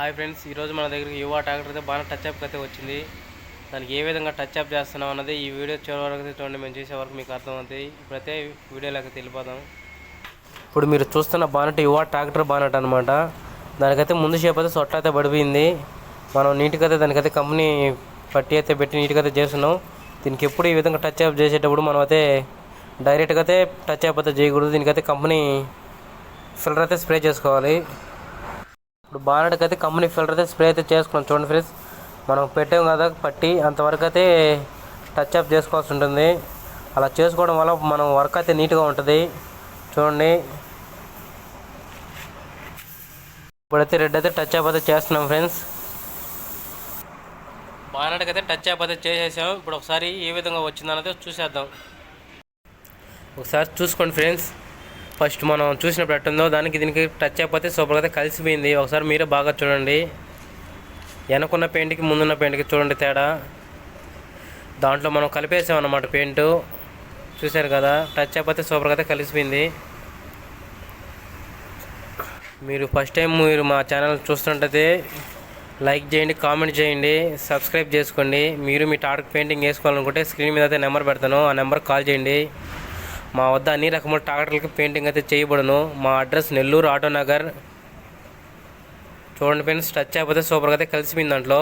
Hi friends ఈరోజు మన దగ్గరికి యువ ట్రాక్టర్ అయితే బాగా టచ్ అప్ అయితే వచ్చింది. దానికి ఏ విధంగా టచ్ అప్ చేస్తున్నాం అన్నది ఈ వీడియో చివరి వరకు అయితే చూడండి మేము చేసే వరకు మీకు అర్థమవుతుంది ఇప్పుడైతే వీడియోలోకి తెలిపోదాం. ఇప్పుడు మీరు చూస్తున్న బానట్ యువ ట్రాక్టర్ బానట్ అనమాట దానికైతే ముందు షేప్ అయితే సొట్ట అయితే పడిపోయింది. మనం నీట్గా అయితే దానికైతే కంపెనీ పట్టి అయితే పెట్టి నీట్గా అయితే చేస్తున్నాం. దీనికి ఎప్పుడు ఈ విధంగా టచ్ అప్ చేసేటప్పుడు మనం అయితే డైరెక్ట్గా అయితే టచ్ అప్ అయితే చేయకూడదు. దీనికైతే కంపెనీ ఫిల్టర్ అయితే స్ప్రే చేసుకోవాలి. ఇప్పుడు బానట్కి అయితే కంపెనీ ఫిల్టర్ అయితే స్ప్రే అయితే చేసుకున్నాం. చూడండి ఫ్రెండ్స్ మనం పెట్టాం కదా పట్టి అంతవరకు అయితే టచ్ అప్ చేసుకోవాల్సి ఉంటుంది. అలా చేసుకోవడం వల్ల మనం వర్క్ అయితే నీట్గా ఉంటుంది. చూడండి. ఇప్పుడైతే రెడ్ అయితే టచ్ అప్ అయితే చేస్తున్నాం ఫ్రెండ్స్. బానట్కి అయితే టచ్ అప్ అయితే చేసేసాం. ఇప్పుడు ఒకసారి ఏ విధంగా వచ్చిందన్నది చూసేద్దాం. ఒకసారి చూసుకోండి ఫ్రెండ్స్. ఫస్ట్ మనం చూసినప్పుడు ఎట్టుందో దానికి దీనికి టచ్ అయిపోతే సూపర్గా అయితే కలిసిపోయింది. ఒకసారి మీరే బాగా చూడండి. వెనకున్న పెయింట్కి ముందున్న పెయింట్కి చూడండి తేడా. దాంట్లో మనం కలిపేసాం అన్నమాట పెయింట్ చూశారు కదా? టచ్ అయిపోతే సూపర్గా అయితే కలిసిపోయింది. మీరు ఫస్ట్ టైం మీరు మా ఛానల్ చూస్తుంటే లైక్ చేయండి కామెంట్ చేయండి సబ్స్క్రైబ్ చేసుకోండి. మీరు మీ టార్క్ పెయింటింగ్ వేసుకోవాలనుకుంటే స్క్రీన్ మీద అయితే నెంబర్ పెడతాను. ఆ నెంబర్ కాల్ చేయండి. మా వద్ద అన్ని రకముల ట్రాక్టర్లకి పెయింటింగ్ అయితే చేయబడును. మా అడ్రస్ నెల్లూరు ఆటో నగర్. చూడండి ఫ్రెండ్స్ టచ్ అయిపోతే సూపర్గా అయితే కలిసిపోయింది దాంట్లో.